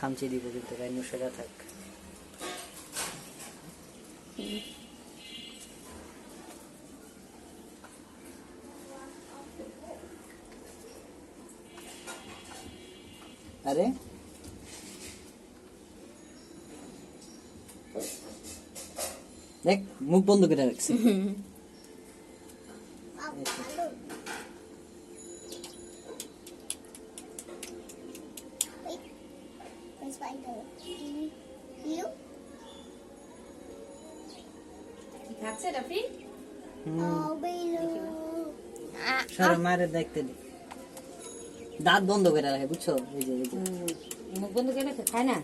খামচি দিব কিন্তু রাইনো সেরা থাক। আরে? দেখ মুখ বন্ধ করে রাখছি। You? খাচ্ছে রাফি? Oh. সর মারে দেখতে দি। দাঁত বন্ধ করে রাখে বুঝছ? এই যে মুখ বন্ধ করে রাখে খায় না?